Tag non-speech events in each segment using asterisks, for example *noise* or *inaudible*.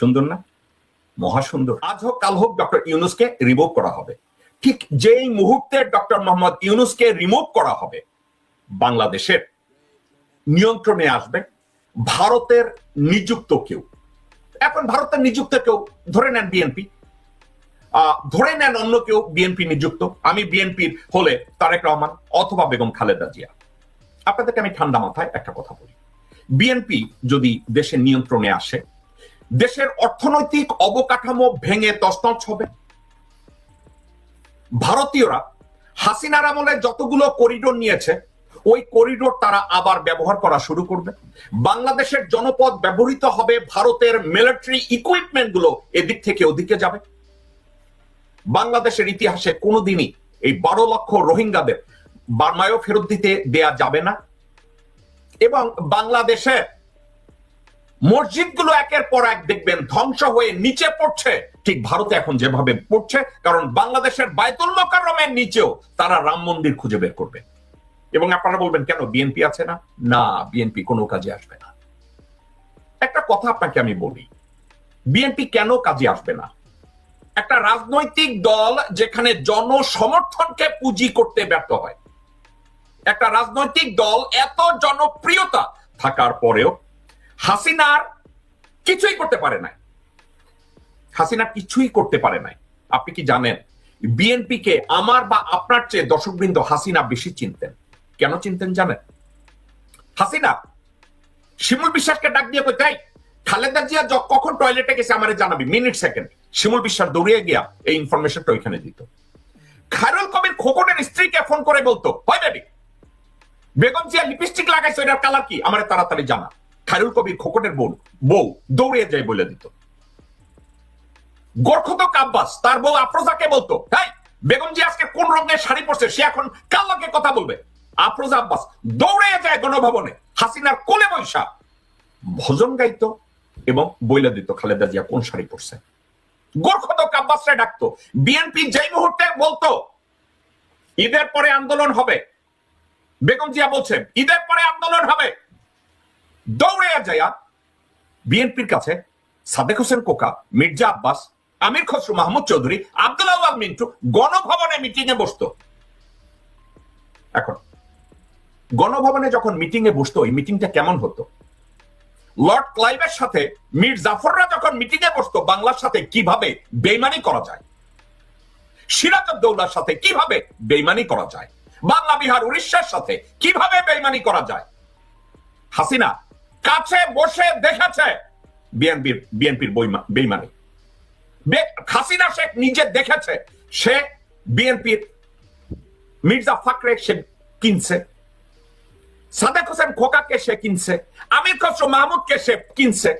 সুন্দর না? মহা সুন্দর। আজ হোক, কাল হোক, ডক্টর ইউনুসকে রিমুভ করা হবে। ঠিক যেই মুহূর্তে ডক্টর মোহাম্মদ ইউনুসকে রিমুভ করা হবে, বাংলাদেশের নিয়ন্ত্রণে আসবে ভারতের নিযুক্ত কেউ। এখন ভারতের নিযুক্ত কেউ, ধরে নেন বিএনপি ধরে নেন অন্য কেউ বিএনপি নিযুক্ত। আমি বিএনপির হলে তারেক রহমান অথবা বেগম খালেদা জিয়া। আপনাদেরকে আমি ঠান্ডা মাথায় একটা কথা বলি। বিএনপি যদি দেশের নিয়ন্ত্রণে আসে দেশের অর্থনৈতিক অবকাঠামো ভেঙে তছনছ হবে। ভারতীয়রা হাসিনার আমলে যতগুলো করিডোর নিয়েছে, ওই করিডোর তারা আবার ব্যবহার করা শুরু করবে। বাংলাদেশের জনপদ ব্যবহৃত হবে ভারতের মিলিটারি ইকুইপমেন্টগুলো এদিক থেকে ওদিকে যাবে। বাংলাদেশের ইতিহাসে কোনোদিনই এই বারো লক্ষ রোহিঙ্গাদের বার্মায়ও ফেরত দিতে দেয়া যাবে না। এবং বাংলাদেশের মসজিদগুলো একের পর এক দেখবেন ধ্বংস হয়ে নিচে পড়ছে। ঠিক ভারতে এখন যেভাবে পড়ছে, কারণ বাংলাদেশের বায়তুল মোকাররমের নিচেও তারা রাম মন্দির খুঁজে বের করবে। এবং আপনারা বলবেন, কেন বিএনপি আছে না? না বিএনপি কোনো কাজে আসবে না। একটা কথা আপনাকে আমি বলি বিএনপি কেন কাজে আসবে না? একটা রাজনৈতিক দল যেখানে জনসমর্থনকে পুঁজি করতে ব্যর্থ হয়। একটা রাজনৈতিক দল এত জনপ্রিয়তা থাকার পরেও হাসিনার কিছুই করতে পারে নাই। হাসিনা কিছুই করতে পারে নাই। আপনি কি জানেন বিএনপি কে আমার বা আপনার চেয়ে দর্শকবৃন্দ হাসিনা বেশি চিনতেন। কেন চিনতেন জানেন? হাসিনা, শিমুল বিশ্বাসকে ডাক দিয়ে কোথায় খালেদা জিয়া কখন টয়লেটে গেছে আমারে জানাবি? মিনিট সেকেন্ড শিমুল বিশ্বাস দৌড়িয়ে গিয়া এই ইনফরমেশনটা ওইখানে দিত। খায়রুল কবির খোকনের স্ত্রীকে ফোন করে বলতো হয় বেবি বেগম জিয়া লিপস্টিক লাগাইছে এটার কালার কি? আমার তাড়াতাড়ি জানা। খায়রুল কবির খোকনের বোন, বউ, দৌড়িয়ে যায় বলে দিত। গোর্খত আব্বাস তার বউ আফরোজাকে বলতো তাই বেগম জি আজকে কোন রঙের শাড়ি পরছে? সে এখন কার লগে কথা বলবে? আফরোজা আব্বাস দৌড়ে যায় গণভবনে, হাসিনার কোলে বৈশা। ভজন গাইতো এবং বইলে দিত, খালেদা জিয়া কোন শাড়ি পরছে? গোর্খত আব্বাসরে ডাকতো, বিএনপি যেই মুহূর্তে বলতো, ঈদের পরে আন্দোলন হবে। বেগম জিয়া বলছেন ঈদের পরে আন্দোলন হবে। দৌড়ে যায়া বিএনপির কাছে সাদেক হোসেন কোকা, মির্জা আব্বাস, আমির খসরু, মাহমুদ চৌধুরী আব্দুল আওয়াল মিন্টু গণভবনে মিটিং এ বসতো। এখন, গণভবনে যখন মিটিং এ বসতো, এই মিটিংটা কেমন হতো? লর্ড ক্লাইভের সাথে মীর জাফররা যখন মিটিং এ বসতো, বাংলার সাথে কীভাবে বেইমানি করা যায়? সিরাজউদ্দৌলার সাথে কীভাবে বেইমানি করা যায়? বাংলা বিহার উড়িষ্যার সাথে কীভাবে বেইমানি করা যায়? হাসিনা কাছে বসে দেখেছে বিএনপির বিএনপির বেইমানি। হাসিনা শেখ নিজে দেখেছে, সে বিএনপির মির্জা ফাকরে সে কিনছে। সাদেক হোসেন খোকাকে সে কিনছে, আমির খসরু মাহমুদকে সে কিনছে।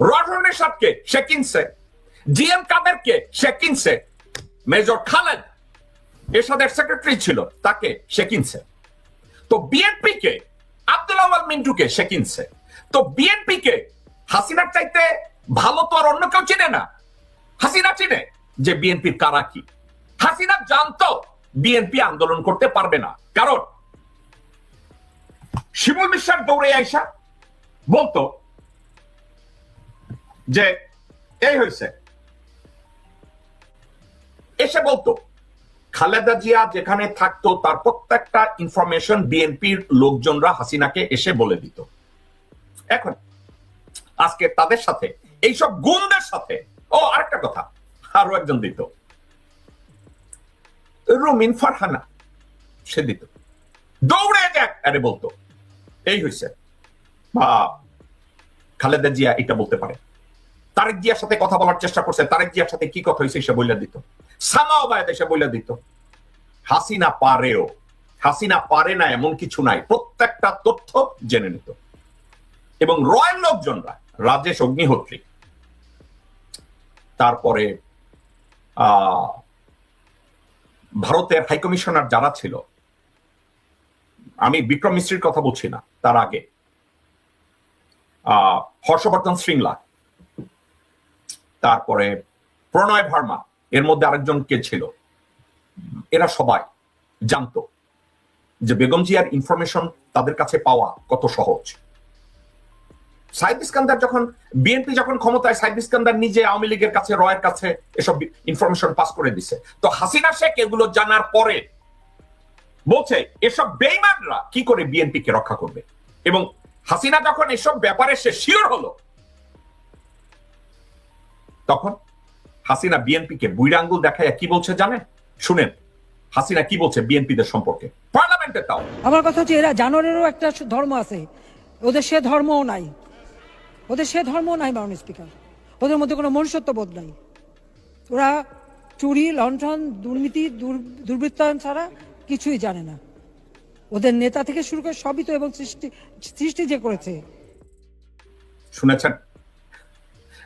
রজনী সাদকে সে কিনছে, জিএম কাদেরকে সে কিনছে। মেজর খালেদ এরশাদের সেক্রেটারি ছিল, তাকে সে কিনছে। তো বিএনপি কে আব্দুল আওয়াল মিন্টুকে সে কিনছে। তো বিএনপি কে হাসিনার চাইতে ভালো তো আর অন্য কেউ চিনে না। হাসিনা চিনে যে বিএনপির কারা কি। হাসিনা জানতো বিএনপি আন্দোলন করতে পারবে না। কারণ শিমুল বিশ্বাস দৌড়ে আইসা বলতো যে, এই হয়েছে এসে বলতো খালেদা জিয়া যেখানে থাকতো, তার প্রত্যেকটা ইনফরমেশন বিএনপির লোকজনরা হাসিনাকে এসে বলে দিত। এখন, আজকে তাদের সাথে, এইসব গুণদের সাথে, ও, আরেকটা কথা, আরও একজন দিত। রুমিন ফারহানা, সে দিত। দৌড়ে যাক, আরে বলতো, এই হয়েছে বা খালেদা জিয়া এটা বলতে পারে। তারেক জিয়ার সাথে কথা বলার চেষ্টা করছে, তারেক জিয়ার সাথে কি কথা হয়েছে সে বলে দিত। সামাও এসে বলে দিত। হাসিনা পারেও, হাসিনা পারে না এমন কিছু নাই। প্রত্যেকটা তথ্য জেনে নিত। এবং রয়্যাল লোকজনরা, রাজেশ অগ্নিহোত্রী, তারপরে ভারতের হাইকমিশনার যারা ছিল, আমি বিক্রম মিশ্রির কথা বলছি না, তার আগে হর্ষবর্ধন শ্রীংলা তারপরে প্রণয় ভার্মা এর মধ্যে আরেকজন কে ছিল? এরা সবাই জানতো যে বেগম জিয়ার ইনফরমেশন তাদের কাছে পাওয়া কত সহজ। সাইদ ইস্কান্দার যখন, বিএনপি যখন ক্ষমতায়, সাইদ ইস্কান্দার নিজে আওয়ামী লীগের কাছে, রয়ের কাছে এসব ইনফরমেশন পাস করে দিছে। তো হাসিনা শেখ এগুলো জানার পরে বলছে, এসব বেইমানরা কি করে বিএনপি কে রক্ষা করবে? এবং হাসিনা যখন এসব ব্যাপারে সে শিওর হলো, তখন হাসিনা বিএনপি কে বুইরা দেখায় কি বলছে জানেন? শুনেন হাসিনা কি বলছে বিএনপিদের সম্পর্কে? পার্লামেন্টে তাও। আমার কথা হচ্ছে এরা জানোয়ারেরও একটা ধর্ম আছে। ওদের সে ধর্মও নাই। ওদের সে ধর্মও নাই মাননীয় স্পিকার। ওদের মধ্যে কোনো মনুষ্যত্ব বোধ নাই। ওরা চুরি লণ্ঠন দুর্নীতি দুর- দুর্বৃত্তায়ন ছাড়া কিছুই জানে না। ওদের নেতা থেকে শুরু করে সবই তো এবং সৃষ্টি সৃষ্টি যে করেছে। শুনেছেন?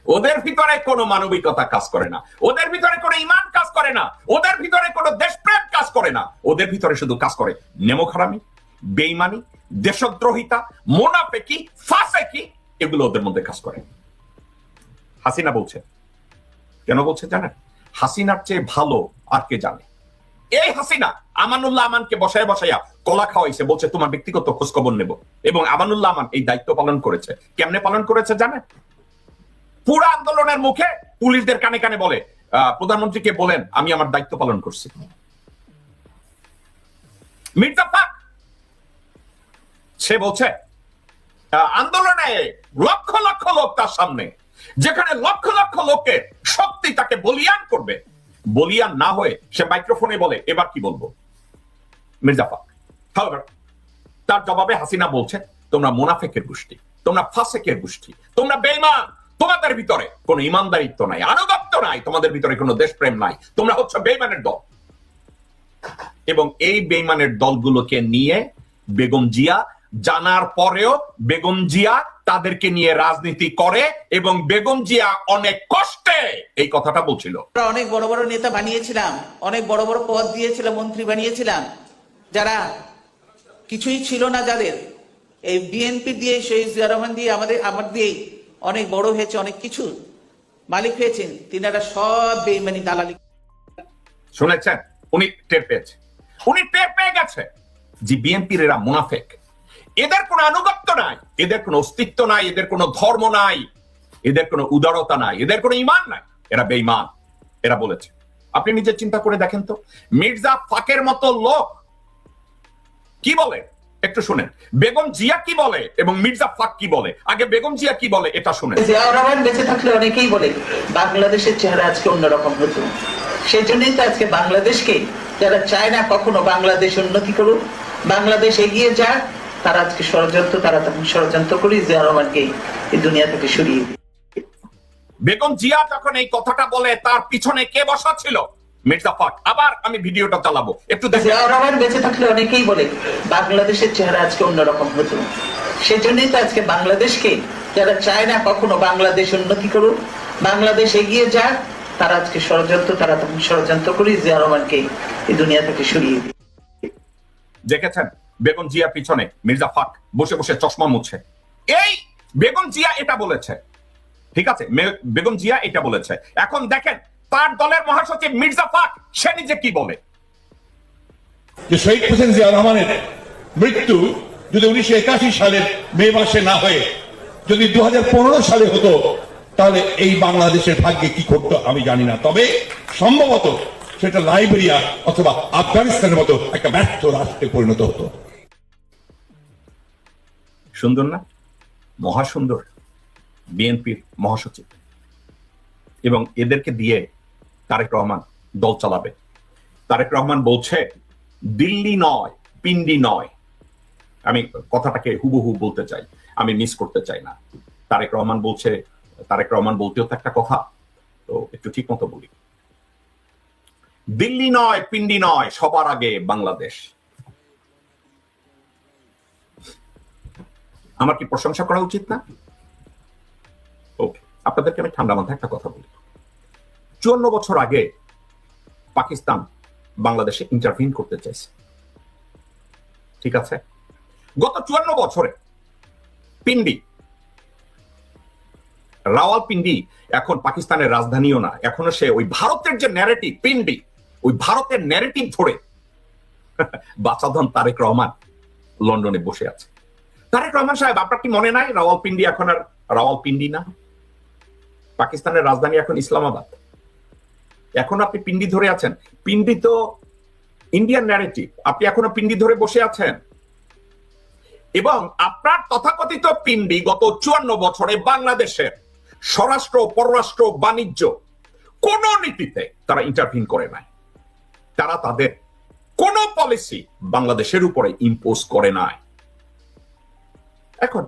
ওদের ভিতরে কোনো মানবিকতা কাজ করে না। ওদের ভিতরে কোনো ইমান কাজ করে না। ওদের ভিতরে কোনো দেশপ্রেম কাজ করে না। ওদের ভিতরে শুধু কাজ করে নেমোখারামি বেইমানি, দেশদ্রোহিতা, মোনাফেকি, ফাসেকি, এগুলো ওদের মধ্যে কাজ করে। হাসিনা বলছে। কেন বলছে জানেন? হাসিনার চেয়ে ভালো আর কে জানে? এই হাসিনা আমানুল্লাহ আমানকে বসায় বসাইয়া কলা খাওয়াইছে, বলছে, তোমার ব্যক্তিগত খোঁজ খবর নেব। এবং আমানুল্লাহ আমান এই দায়িত্ব পালন করেছে। কেমনে পালন করেছে জানেন? পুরো আন্দোলনের মুখে পুলিশদের কানে কানে বলে। প্রধানমন্ত্রীকে বলেন আমি আমার দায়িত্ব পালন করছি। সে বলছে আন্দোলনে লক্ষ লক্ষ লোক তার সামনে। যেখানে লক্ষ লক্ষ লোকের শক্তি তাকে বলিয়ান করবে বলিয়ান না হয়ে সে মাইক্রোফোনে বলে এবার কি বলব? মির্জা However, তার জবাবে হাসিনা বলছে তোমরা মোনাফেকের গোষ্ঠী তোমরা ফাসেকের গোষ্ঠী তোমরা বেইমান তোমাদের ভিতরে কোনো ইমানদারিত্ব নাই, আনুগত্য নাই, তোমাদের ভিতরে কোনো দেশপ্রেম নাই। তোমরা হচ্ছে বেইমানের দল। এবং এই বেইমানের দলগুলোকে নিয়ে বেগম জিয়া জানার পরেও বেগম জিয়া তাদেরকে নিয়ে রাজনীতি করে এবং বেগম জিয়া অনেক কষ্টে এই কথাটা বলছিল। অনেক বড় বড় নেতা বানিয়েছিলাম, অনেক বড় বড় পদ দিয়েছিলাম মন্ত্রী বানিয়েছিলাম। যারা কিছুই ছিল না যাদের, এই বিএনপি দিয়ে শহীদ জিয়া রহমান দিয়ে আমাদের, আমার দিয়েই অনেক বড় হয়েছে, অনেক কিছু মালিক হয়েছেন, তিনারা সব বেইমানি দালালি শুনেছেন? উনি টের পেয়েছে। উনি টের পেয়ে গেছে যে বিএনপির এরা মুনাফেক। এদের কোনো আনুগত্য নাই, এদের কোনো অস্তিত্ব নাই, এদের কোনো ধর্ম নাই, এদের কোনো উদারতা নাই, এদের কোনো ইমান নাই। এরা বেঈমান, এরা বলেছে। আপনি নিজে চিন্তা করে দেখেন তো, মির্জা ফাকের মতো লোক কি বলে? একটু শুনেন। বেগম জিয়া কি বলে এবং মির্জা ফাক কি বলে? আগে বেগম জিয়া কি বলে এটা শুনেন। জিয়াউর রহমান বেঁচে থাকলে অনেকেই বলে বাংলাদেশের চেহারা আজকে অন্যরকম হতো। সেই জন্যই তো আজকে বাংলাদেশকে যারা চায় না কখনো বাংলাদেশ উন্নতি করুক বাংলাদেশ এগিয়ে যাক তারা আজকে ষড়যন্ত্র তারা তখন ষড়যন্ত্র করে জিয়াউর রহমানকে এই দুনিয়া থেকে সরিয়ে বেগম জিয়া যখন এই কথাটা বলে তার পিছনে কে বসা ছিল? মির্জা ফাক আবার আমি ভিডিওটা চালাবো। একটু দেখে। রহমান বেঁচে থাকলে অনেকেই বলে বাংলাদেশের চেহারা আজকে অন্যরকম হতো। সেই জন্যই তো আজকে বাংলাদেশকে যারা চায় না কখনো বাংলাদেশ উন্নতি করুক বাংলাদেশ এগিয়ে যাক তারা আজকে ষড়যন্ত্র তারা তখন ষড়যন্ত্র করে জিয়া রহমানকে এই দুনিয়া থেকে সরিয়ে দিই। দেখেছেন? বেগম জিয়া পিছনে মির্জা ফাক বসে বসে চশমা মুছে। এই বেগম জিয়া এটা বলেছে। ঠিক আছে? বেগম জিয়া এটা বলেছে। এখন দেখেন তার দলের মহাসচিব মির্জা ফাক সে নিজে কি বলে? যে শহীদ হোসেন জিয়া রহমানের মৃত্যু যদি উনিশশো একাশি সালের মে মাসে না হয়ে যদি দু হাজার পনেরো সালে হতো তাহলে এই বাংলাদেশের ভাগ্যে কি ঘটতো আমি জানি না। তবে সম্ভবত সেটা লাইবেরিয়া অথবা আফগানিস্তানের মতো একটা ব্যর্থ রাষ্ট্রে পরিণত হতো। সুন্দর না? মহাসুন্দর। বিএনপির মহাসচিব। এবং এদেরকে দিয়ে তারেক রহমান দল চালাবে। তারেক রহমান বলছে, দিল্লি নয়, পিন্ডি নয়। আমি কথাটাকে হুবহু বলতে চাই, আমি মিস করতে চাই না। তারেক রহমান বলছে, তারেক রহমান বলতেও তো একটা কথা, তো একটু ঠিক মতো বলি। দিল্লি নয়, পিন্ডি নয়, সবার আগে বাংলাদেশ। আমার কি প্রশংসা করা উচিত না? ওকে আপনাদেরকে আমি ঠান্ডা মাথায় একটা কথা বলি। চুয়ান্ন বছর আগে পাকিস্তান বাংলাদেশে ইন্টারভিন করতে চাইছে। ঠিক আছে? গত চুয়ান্ন বছরে পিন্ডি, রাওয়াল পিন্ডি এখন পাকিস্তানের রাজধানীও না, এখনও সে ওই ভারতের যে ন্যারেটিভ পিন্ডি, ওই ভারতের ন্যারেটিভ ধরে *laughs* বাচাধন তারেক রহমান লন্ডনে বসে আছে। তারেক রহমান সাহেব, আপনার কি মনে নাই? রাওয়ালপিন্ডি এখন আর রাওয়ালপিন্ডি না? পাকিস্তানের রাজধানী এখন ইসলামাবাদ। এখন আপনি পিন্ডি ধরে আছেন। পিন্ডি তো ইন্ডিয়ান ন্যারেটিভ আপনি এখনও পিন্ডি ধরে বসে আছেন। এবং আপনার তথাকথিত পিন্ডি গত চুয়ান্ন বছরে বাংলাদেশের স্বরাষ্ট্র, পররাষ্ট্র, বাণিজ্য কোন নীতিতে তারা ইন্টারভিন করে নাই। তারা তাদের কোন পলিসি বাংলাদেশের উপরে ইম্পোজ করে নাই। এখন,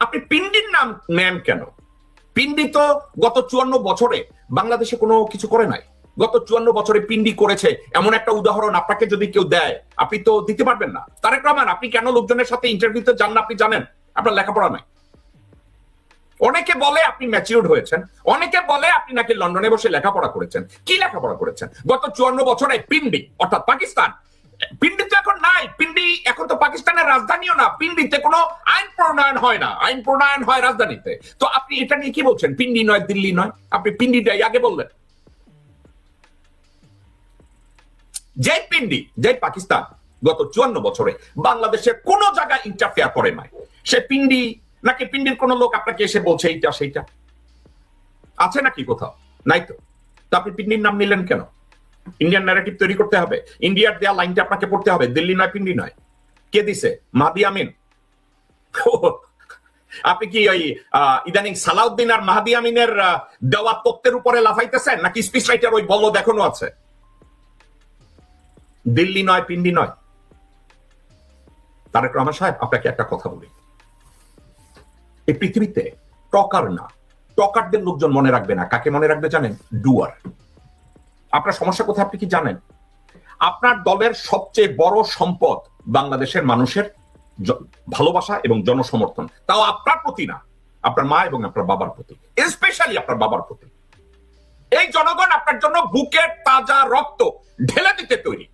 আপনি পিন্ডির নাম নেন কেন? পিন্ডি তো গত চুয়ান্ন বছরে বাংলাদেশে কোনো কিছু করে নাই। গত চুয়ান্ন বছরে পিন্ডি করেছে। এমন একটা উদাহরণ আপনাকে যদি কেউ দেয়, আপনি তো দিতে পারবেন না। তারেক রহমান, আপনি কেন লোকজনের সাথে ইন্টারভিউতে যান না? আপনি জানেন, আপনার লেখাপড়া নাই। অনেকে বলে আপনি ম্যাচিউর্ড হয়েছেন, অনেকে বলে আপনি নাকি লন্ডনে বসে লেখাপড়া করেছেন। কি লেখাপড়া করেছেন? গত চুয়ান্ন বছরে পিন্ডি, অর্থাৎ পাকিস্তান। পিন্ডি তো এখন নাই, পিন্ডি এখন তো পাকিস্তানের রাজধানীও না, পিন্ডিতে কোনো আইন প্রণয়ন হয় না। আইন প্রণয়ন হয় রাজধানীতে। তো আপনি এটা নিয়ে কি বলছেন? পিন্ডি নয়, দিল্লি নয়। আপনি পিন্ডিটাই আগে বললেন। যে পিন্ডি যে পাকিস্তান, গত চুয়ান্ন বছরে বাংলাদেশের কোন জায়গায় ইন্টারফেয়ার করে নাই। সে পিন্ডি, নাকি পিন্ডির কোন লোক আপনাকে এসে বলছে এইটা, সেইটা? আছে নাকি কোথাও? নাই তো। তো আপনি পিন্ডির নাম নিলেন কেন? ইন্ডিয়ান ন্যারেটিভ তৈরি করতে হবে। ইন্ডিয়ার দেয়া লাইনটা আপনাকে পড়তে হবে। দিল্লি নয়, পিন্ডি নয়। কে দিছে? মাদি আমিন। আপনি কি ওই ইদানিং সালাউদ্দিন আর মাহাদি আমিনের দেওয়া তত্ত্বের উপরে লাফাইতেছেন? নাকি স্পিচ রাইটার ওই বলদ এখনও আছে? দিল্লি নয়, পিন্ডি নয়। তারেক রহমান সাহেব, আপনাকে একটা কথা বলি। এই পৃথিবীতে টকার না, টকারদের লোকজন মনে রাখবে না। কাকে মনে রাখবে জানেন? ডুয়ার। আপনার সমস্যা কোথায় আপনি কি জানেন? আপনার দলের সবচেয়ে বড় সম্পদ বাংলাদেশের মানুষের ভালোবাসা এবং জনসমর্থন। তাও আপনার প্রতি না, আপনার মা এবং আপনার বাবার প্রতি। স্পেশালি আপনার বাবার প্রতি। এই জনগণ আপনার জন্য বুকের তাজা রক্ত ঢেলে দিতে তৈরি।